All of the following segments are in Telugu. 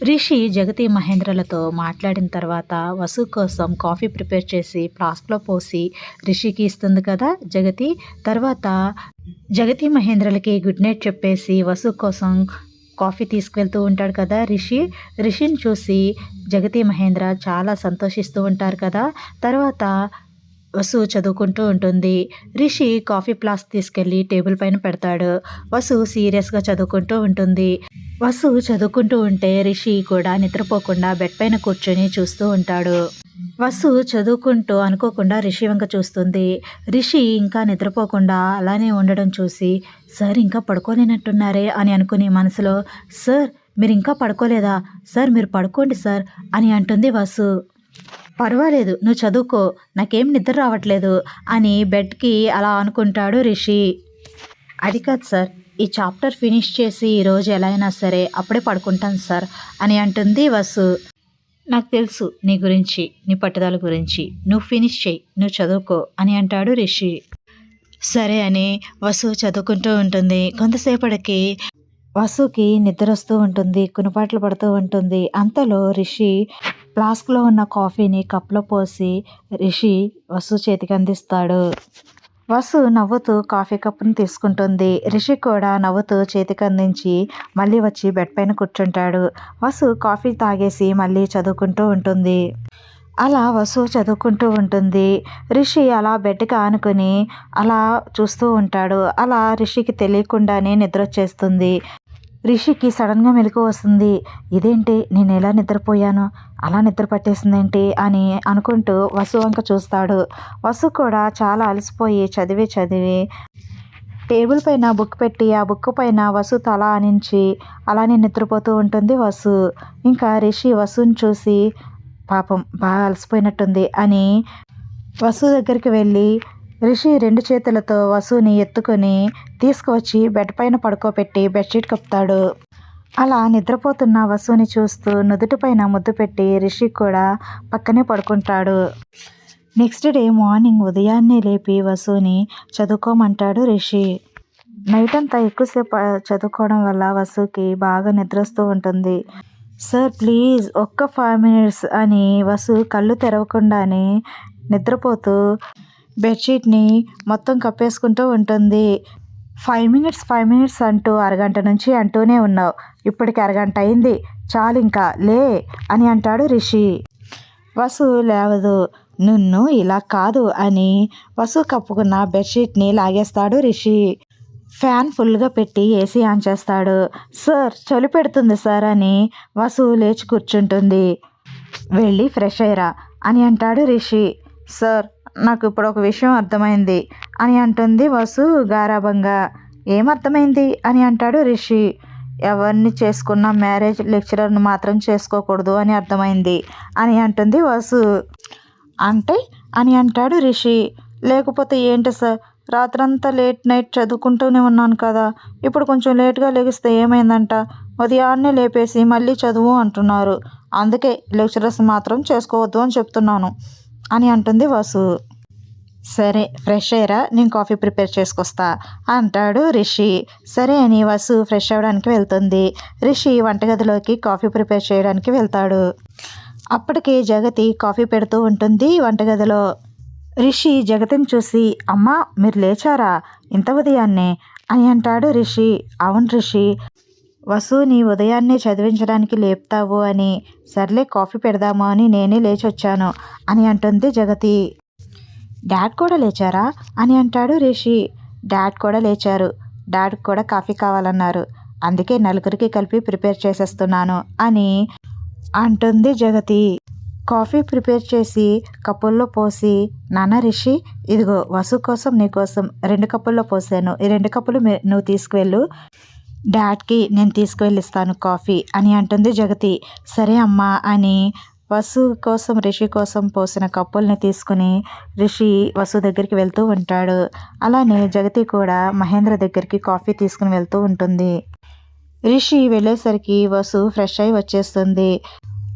రిషి జగతి మహేంద్రలతో మాట్లాడిన తర్వాత వసు కోసం కాఫీ ప్రిపేర్ చేసి ఫ్లాస్క్లో పోసి రిషికి ఇస్తుంది కదా జగతి. తర్వాత జగతి మహేంద్రలకి గుడ్ నైట్ చెప్పేసి వసు కోసం కాఫీ తీసుకువెళ్తూ ఉంటాడు కదా రిషి. రిషిని చూసి జగతి మహేంద్ర చాలా సంతోషిస్తూ ఉంటారు కదా. తర్వాత వసు చదువుకుంటూ ఉంటుంది. రిషి కాఫీ ప్లాస్ తీసుకెళ్ళి టేబుల్ పైన పెడతాడు. వసు సీరియస్గా చదువుకుంటూ ఉంటుంది. వసు చదువుకుంటూ ఉంటే రిషి కూడా నిద్రపోకుండా బెడ్ పైన కూర్చొని చూస్తూ ఉంటాడు. వసు చదువుకుంటూ అనుకోకుండా రిషి వంక చూస్తుంది. రిషి ఇంకా నిద్రపోకుండా అలానే ఉండడం చూసి సార్ ఇంకా పడుకోలేనట్టున్నారే అని అనుకుని మనసులో సార్ మీరు ఇంకా పడుకోలేదా? సార్ మీరు పడుకోండి సార్ అని అంటుంది వసు. పర్వాలేదు నువ్వు చదువుకో నాకేం నిద్ర రావట్లేదు అని బెడ్కి అలా అనుకుంటాడు రిషి. అది కాదు సార్ ఈ చాప్టర్ ఫినిష్ చేసి ఈరోజు ఎలా అయినా సరే అప్పుడే పడుకుంటాను సార్ అని అంటుంది వసు. నాకు తెలుసు నీ గురించి నీ పట్టుదల గురించి. నువ్వు ఫినిష్ చేయి నువ్వు చదువుకో అని అంటాడు రిషి. సరే అని వసు చదువుకుంటూ ఉంటుంది. కొంతసేపటికి వసుకి నిద్ర వస్తూ ఉంటుంది కునుపాట్లు పడుతూ ఉంటుంది. అంతలో రిషి ఫ్లాస్క్లో ఉన్న కాఫీని కప్లో పోసి రిషి వసు చేతికి అందిస్తాడు. వసు నవ్వుతూ కాఫీ కప్పును తీసుకుంటుంది. రిషి కూడా నవ్వుతూ చేతికి అందించి మళ్ళీ వచ్చి బెడ్ పైన కూర్చుంటాడు. వసు కాఫీ తాగేసి మళ్ళీ చదువుకుంటూ ఉంటుంది. అలా వసు చదువుకుంటూ ఉంటుంది. రిషి అలా బెడ్కి ఆనుకుని అలా చూస్తూ ఉంటాడు. అలా రిషికి తెలియకుండానే నిద్ర వచ్చేస్తుంది రిషికి సడన్గా మెలకు వస్తుంది. ఇదేంటి? నేను ఎలా నిద్రపోయాను? అలా నిద్ర పట్టేసిందేంటి? అని అనుకుంటూ వసు వంక చూస్తాడు. వసు కూడా చాలా అలసిపోయి చదివి చదివి టేబుల్ పైన బుక్ పెట్టి ఆ బుక్ పైన వసు తల ఆనించి అలానే నిద్రపోతూ ఉంటుంది వసు. ఇంకా రిషి వసుని చూసి పాపం బాగా అలసిపోయినట్టుంది అని వసు దగ్గరికి వెళ్ళి రిషి రెండు చేతులతో వసుని ఎత్తుకొని తీసుకువచ్చి బెడ్ పైన పడుకోబెట్టి బెడ్షీట్ కప్పుతాడు. అలా నిద్రపోతున్న వసుని చూస్తూ నుదుటిపైన ముద్దు పెట్టి రిషి కూడా పక్కనే పడుకుంటాడు. నెక్స్ట్ డే మార్నింగ్ ఉదయాన్నే లేపి వసుని చదువుకోమంటాడు రిషి. నైట్ అంతా ఎక్కువసేపు చదువుకోవడం వల్ల వసుకి బాగా నిద్రస్తూ ఉంటుంది. సార్ ప్లీజ్ ఒక్క ఫైవ్ మినిట్స్ అని వసు కళ్ళు తెరవకుండానే నిద్రపోతూ బెడ్షీట్ని మొత్తం కప్పేసుకుంటూ ఉంటుంది. ఫైవ్ మినిట్స్ ఫైవ్ మినిట్స్ అంటూ అరగంట నుంచి అంటూనే ఉన్నావు. ఇప్పటికి అరగంట అయింది. చాలు ఇంకా లే అని అంటాడు రిషి. వసు లేవదు. నిన్ను ఇలా కాదు అని వసు కప్పుకున్న బెడ్షీట్ని లాగేస్తాడు రిషి. ఫ్యాన్ ఫుల్గా పెట్టి ఏసీ ఆన్ చేస్తాడు. సార్ చలి పెడుతుంది సార్ అని వసు లేచి కూర్చుంటుంది. వెళ్ళి ఫ్రెష్ అయ్యరా అని అంటాడు రిషి. సార్ నాకు ఇప్పుడు ఒక విషయం అర్థమైంది అని అంటుంది వసు గారాభంగా. ఏమర్థమైంది అని అంటాడు రిషి. ఎవరిని చేసుకున్న మ్యారేజ్ లెక్చరర్ని మాత్రం చేసుకోకూడదు అని అర్థమైంది అని అంటుంది వసు. అంటే? అని అంటాడు రిషి. లేకపోతే ఏంటి సార్? రాత్రంతా లేట్ నైట్ చదువుకుంటూనే ఉన్నాను కదా. ఇప్పుడు కొంచెం లేట్గా లెగిస్తే ఏమైందంట? ఉదయాన్నే లేపేసి మళ్ళీ చదువు అంటున్నారు. అందుకే లెక్చరర్స్ మాత్రం చేసుకోవద్దు అని చెప్తున్నాను. అని అంటుంది వాసు. సరే ఫ్రెష్ అయ్యరా నేను కాఫీ ప్రిపేర్ చేసుకొస్తా అంటాడు రిషి. సరే అని వసు ఫ్రెష్ అవ్వడానికి వెళ్తుంది. రిషి వంటగదిలోకి కాఫీ ప్రిపేర్ చేయడానికి వెళ్తాడు. అప్పటికి జగతి కాఫీ పెడుతూ ఉంటుంది వంటగదిలో. రిషి జగతిని చూసి అమ్మా మీరు లేచారా? ఇంత ఉదయాన్నే? అని అంటాడు రిషి. అవును రిషి. వసుని ఉదయాన్నే చదివించడానికి లేపుతావు అని. సర్లే కాఫీ పెడదాము అని నేనే లేచి వచ్చాను అని అంటుంది జగతి. డాడ్ కూడా లేచారా అని అంటాడు రిషి. డాడ్ కూడా లేచారు. డాడ్ కూడా కాఫీ కావాలన్నారు. అందుకే నలుగురికి కలిపి ప్రిపేర్ చేసేస్తున్నాను అని అంటుంది జగతి. కాఫీ ప్రిపేర్ చేసి కప్పుల్లో పోసి నాన్న రిషి ఇదిగో వసు కోసం నీకోసం రెండు కప్పుల్లో పోసాను. ఈ రెండు కప్పులు నువ్వు తీసుకువెళ్ళు. డాడ్కి నేను తీసుకువెళ్ళిస్తాను కాఫీ అని అంటుంది జగతి. సరే అమ్మా అని వసు కోసం రిషి కోసం పోసిన కప్పుల్ని తీసుకుని రిషి వసు దగ్గరికి వెళ్తూ ఉంటాడు. అలానే జగతి కూడా మహేంద్ర దగ్గరికి కాఫీ తీసుకుని వెళ్తూ ఉంటుంది. రిషి వెళ్ళేసరికి వసు ఫ్రెష్ అయి వచ్చేస్తుంది.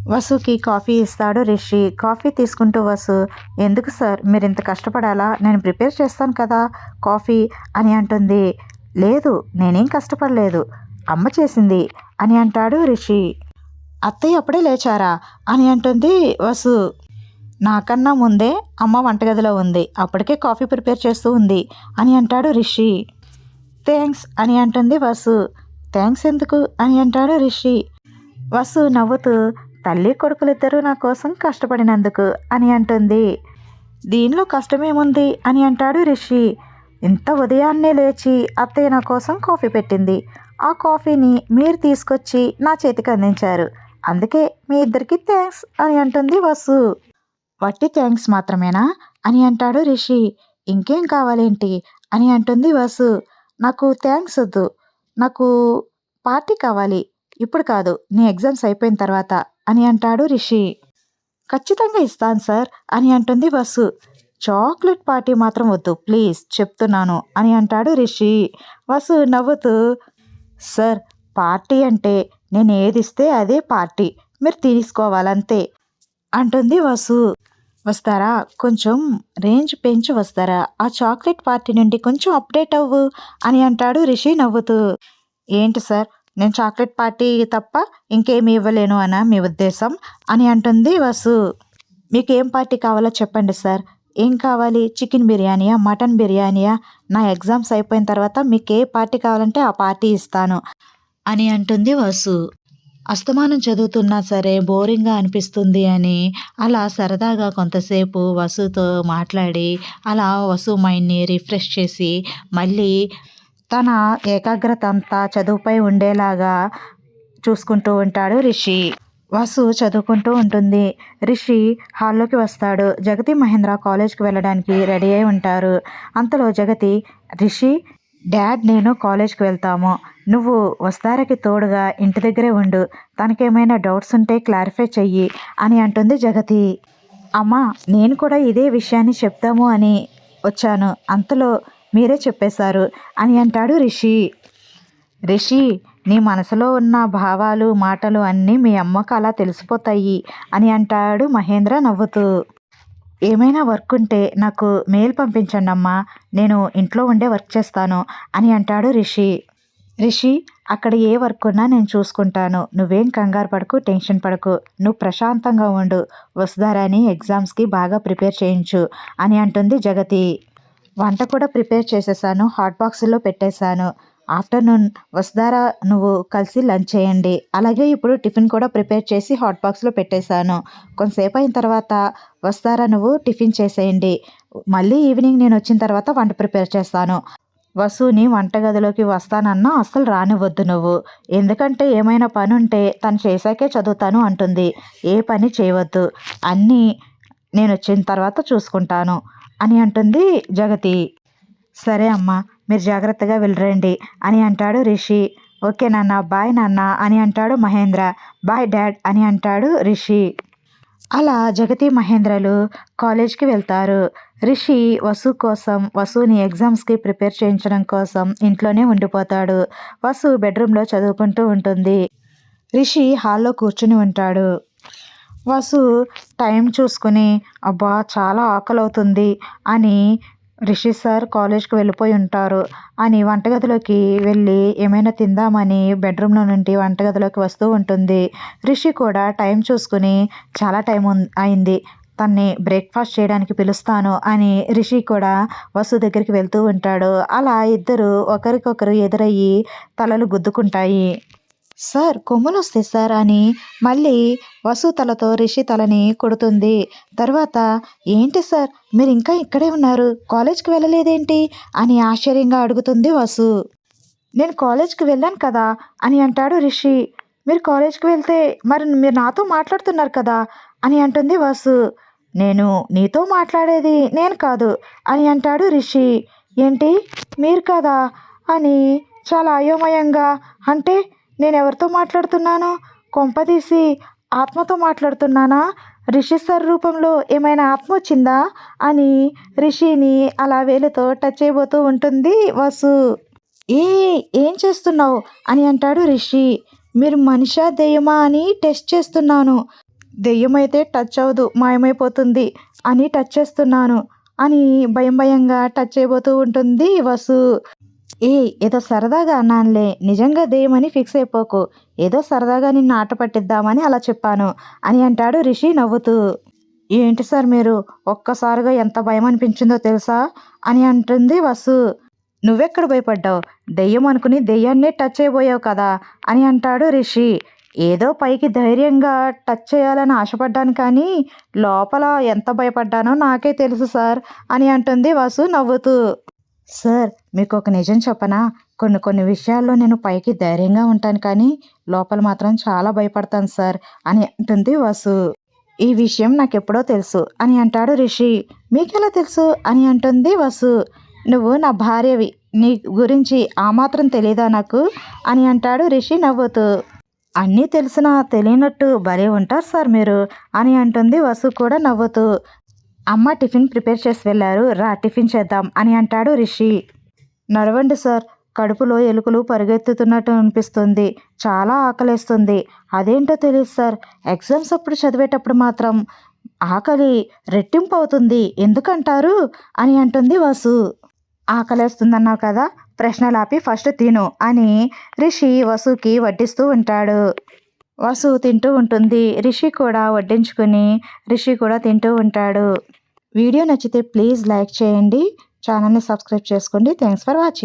వసుకి కాఫీ ఇస్తాడు రిషి. కాఫీ తీసుకుంటూ వసు ఎందుకు సార్? మీరు ఇంత కష్టపడాలా? నేను ప్రిపేర్ చేస్తాను కదా కాఫీ అని అంటుంది. లేదు నేనేం కష్టపడలేదు. అమ్మ చేసింది అని అంటాడు రిషి. అత్తయ్య అప్పుడే లేచారా అని అంటుంది వసు. నాకన్నా ముందే అమ్మ వంటగదిలో ఉంది అప్పటికే కాఫీ ప్రిపేర్ చేస్తూ ఉంది అని అంటాడు రిషి. థ్యాంక్స్ అని అంటుంది వసు. థ్యాంక్స్ ఎందుకు అని అంటాడు రిషి. వసు నవ్వుతూ తల్లి కొడుకులిద్దరూ నా కోసం కష్టపడినందుకు అని అంటుంది. దీనిలో కష్టమేముంది అని అంటాడు రిషి. ఇంత ఉదయాన్నే లేచి అత్తయ్య నా కోసం కాఫీ పెట్టింది. ఆ కాఫీని మీరు తీసుకొచ్చి నా చేతికి అందించారు. అందుకే మీ ఇద్దరికి థ్యాంక్స్ అని అంటుంది వసు. వట్టి థ్యాంక్స్ మాత్రమేనా? అని అంటాడు రిషి. ఇంకేం కావాలేంటి? అని అంటుంది వసు. నాకు థ్యాంక్స్ వద్దు. నాకు పార్టీ కావాలి. ఇప్పుడు కాదు నీ ఎగ్జామ్స్ అయిపోయిన తర్వాత అని అంటాడు రిషి. ఖచ్చితంగా ఇస్తాను సార్ అని అంటుంది వసు. చాక్లెట్ పార్టీ మాత్రం వద్దు ప్లీజ్ చెప్తున్నాను అని అంటాడు రిషి. వసు నవ్వుతూ సార్ పార్టీ అంటే నేను ఏది ఇస్తే అదే పార్టీ మీరు తీసుకోవాలంతే అంటుంది వసు. వస్తారా? కొంచెం రేంజ్ పెంచి వస్తారా? ఆ చాక్లెట్ పార్టీ నుండి కొంచెం అప్డేట్ అవ్వు అని అంటాడు రిషి నవ్వుతూ. ఏంటి సార్? నేను చాక్లెట్ పార్టీ తప్ప ఇంకేమి ఇవ్వలేను అనా మీ ఉద్దేశం? అని అంటుంది వసు. మీకు ఏం పార్టీ కావాలో చెప్పండి సార్. ఏం కావాలి? చికెన్ బిర్యానీయా? మటన్ బిర్యానీయా? నా ఎగ్జామ్స్ అయిపోయిన తర్వాత మీకు ఏ పార్టీ కావాలంటే ఆ పార్టీ ఇస్తాను అని అంటుంది వసు. అస్తమానం చదువుతున్నా సరే బోరింగ్గా అనిపిస్తుంది అని అలా సరదాగా కొంతసేపు వసుతో మాట్లాడి అలా వసు మైండ్ని రిఫ్రెష్ చేసి మళ్ళీ తన ఏకాగ్రత అంతా చదువుపై ఉండేలాగా చూసుకుంటూ ఉంటాడు రిషి. వసు చదువుకుంటూ ఉంటుంది. రిషి హాల్లోకి వస్తాడు. జగతి మహేంద్ర కాలేజ్కి వెళ్ళడానికి రెడీ అయి ఉంటారు. అంతలో జగతి రిషి డాడ్ నేను కాలేజ్కి వెళ్తాము. నువ్వు వస్తారకి తోడుగా ఇంటి దగ్గరే ఉండు. తనకేమైనా డౌట్స్ ఉంటే క్లారిఫై చెయ్యి అని అంటుంది జగతి. అమ్మా నేను కూడా ఇదే విషయాన్ని చెప్తాము అని వచ్చాను. అంతలో మీరే చెప్పేశారు అని అంటాడు రిషి. రిషి నీ మనసులో ఉన్న భావాలు మాటలు అన్నీ మీ అమ్మకు అలా తెలిసిపోతాయి అని అంటాడు మహేంద్ర నవ్వుతూ. ఏమైనా వర్క్ ఉంటే నాకు మెయిల్ పంపించండి అమ్మా నేను ఇంట్లో ఉండే వర్క్ చేస్తాను అని అంటాడు రిషి. రిషి అక్కడ ఏ వర్క్ ఉన్నా నేను చూసుకుంటాను. నువ్వేం కంగారు పడకు టెన్షన్ పడకు. నువ్వు ప్రశాంతంగా ఉండు. వసుధారాని ఎగ్జామ్స్కి బాగా ప్రిపేర్ చేయించు అని అంటుంది జగతి. వంట కూడా ప్రిపేర్ చేసేసాను. హాట్ బాక్స్లో పెట్టేశాను. ఆఫ్టర్నూన్ వసుధారా నువ్వు కలిసి లంచ్ చేయండి. అలాగే ఇప్పుడు టిఫిన్ కూడా ప్రిపేర్ చేసి హాట్ బాక్స్లో పెట్టేశాను. కొంతసేపు అయిన తర్వాత వస్తారా నువ్వు టిఫిన్ చేసేయండి. మళ్ళీ ఈవినింగ్ నేను వచ్చిన తర్వాత వంట ప్రిపేర్ చేస్తాను. వసుని వంటగదిలోకి వస్తానన్నా అస్సలు రానివ్వద్దు నువ్వు. ఎందుకంటే ఏమైనా పని ఉంటే తను చేశాకే చదువుతాను అంటుంది. ఏ పని చేయవద్దు. అన్నీ నేను వచ్చిన తర్వాత చూసుకుంటాను అని అంటుంది జగతి. సరే అమ్మా. మీరు జాగ్రత్తగా వెళ్ళరండి అని అంటాడు రిషి. ఓకే నాన్న బాయ్ నాన్న అని అంటాడు మహేంద్ర. బాయ్ డాడ్ అని అంటాడు రిషి. అలా జగతి మహేంద్రలు కాలేజ్కి వెళ్తారు. రిషి వసు కోసం వసుని ఎగ్జామ్స్కి ప్రిపేర్ చేయించడం కోసం ఇంట్లోనే ఉండిపోతాడు. వసు బెడ్రూమ్లో చదువుకుంటూ ఉంటుంది. రిషి హాల్లో కూర్చుని ఉంటాడు. వసు టైం చూసుకుని అబ్బా చాలా ఆకలి అవుతుంది అని రిషి సార్ కాలేజ్కి వెళ్ళిపోయి ఉంటారు. అని వంటగదిలోకి వెళ్ళి ఏమైనా తిందామని బెడ్రూమ్లో నుండి వంటగదిలోకి వస్తూ ఉంటుంది. రిషి కూడా టైం చూసుకుని చాలా టైం అయింది. తన్ని బ్రేక్ఫాస్ట్ చేయడానికి పిలుస్తాను అని రిషి కూడా వసు దగ్గరికి వెళ్తూ ఉంటాడు. అలా ఇద్దరు ఒకరికొకరు ఎదురయ్యి తలలు గుద్దుకుంటాయి. సార్ కొమ్ములు వస్తాయి సార్ అని మళ్ళీ వసు తలతో రిషి తలని కొడుతుంది. తర్వాత ఏంటి సార్ మీరు ఇంకా ఇక్కడే ఉన్నారు? కాలేజ్కి వెళ్ళలేదేంటి? అని ఆశ్చర్యంగా అడుగుతుంది వసు. నేను కాలేజ్కి వెళ్ళాను కదా అని అంటాడు రిషి. మీరు కాలేజ్కి వెళ్తే మరి మీరు నాతో మాట్లాడుతున్నారు కదా అని అంటుంది వసు. నేను నీతో మాట్లాడేది నేను కాదు అని అంటాడు రిషి. ఏంటి? మీరు కదా? అని చాలా అయోమయంగా అంటే నేను ఎవరితో మాట్లాడుతున్నాను కొంపదీసి ఆత్మతో మాట్లాడుతున్నానా? రిషి సార్ రూపంలో ఏమైనా ఆత్మ వచ్చిందా? అని రిషిని అలా వేలుతో టచ్ చేయబోతూ ఉంటుంది వసు. ఏ ఏం చేస్తున్నావు? అని అంటాడు రిషి. మీరు మనిషా దెయ్యమా అని టెస్ట్ చేస్తున్నాను. దెయ్యమైతే టచ్ అవ్వదు మాయమైపోతుంది అని టచ్ చేస్తున్నాను అని భయం భయంగా టచ్ చేయబోతూ ఉంటుంది వసు. ఏ ఏదో సరదాగా అన్నానులే. నిజంగా దెయ్యమని ఫిక్స్ అయిపోకు. ఏదో సరదాగా నిన్ను ఆట పట్టిద్దామని అలా చెప్పాను అని అంటాడు రిషి నవ్వుతూ. ఏంటి సార్ మీరు? ఒక్కసారిగా ఎంత భయం అనిపించిందో తెలుసా? అని అంటుంది వసు. నువ్వెక్కడ భయపడ్డావు? దెయ్యం అనుకుని దెయ్యాన్నే టచ్ అయిపోయావు కదా? అని అంటాడు రిషి. ఏదో పైకి ధైర్యంగా టచ్ చేయాలని ఆశపడ్డాను కానీ లోపల ఎంత భయపడ్డానో నాకే తెలుసు సార్ అని అంటుంది వసు నవ్వుతూ. సార్ మీకు ఒక నిజం చెప్పనా? కొన్ని కొన్ని విషయాల్లో నేను పైకి ధైర్యంగా ఉంటాను కానీ లోపల మాత్రం చాలా భయపడతాను సార్ అని అంటుంది వసు. ఈ విషయం నాకు ఎప్పుడో తెలుసు అని అంటాడు రిషి. మీకెలా తెలుసు అని అంటుంది వసు. నువ్వు నా భార్యవి నీ గురించి ఆ మాత్రం తెలీదా నాకు? అని అంటాడు రిషి నవ్వుతూ. అన్నీ తెలిసినా తెలియనట్టు భలే ఉంటారు సార్ మీరు అని అంటుంది వసు కూడా నవ్వుతూ. అమ్మ టిఫిన్ ప్రిపేర్ చేసి వెళ్ళారు. రా టిఫిన్ చేద్దాం అని అంటాడు రిషి. నడవండి సార్ కడుపులో ఎలుకలు పరిగెత్తుతున్నట్టు అనిపిస్తుంది. చాలా ఆకలేస్తుంది. అదేంటో తెలియదు సార్. ఎగ్జామ్స్ అప్పుడు చదివేటప్పుడు మాత్రం ఆకలి రెట్టింపు అవుతుంది. ఎందుకంటారు? అని అంటుంది వసు. ఆకలేస్తుందన్నావు కదా ప్రశ్నలాపి ఫస్ట్ తిను అని రిషి వసుకి వడ్డిస్తూ ఉంటాడు. వసు తింటూ ఉంటుంది. రిషి కూడా వడ్డించుకుని రిషి కూడా తింటూ ఉంటాడు. వీడియో నచ్చితే ప్లీజ్ లైక్ చేయండి. ఛానల్ని సబ్స్క్రైబ్ చేసుకోండి. Thanks for watching.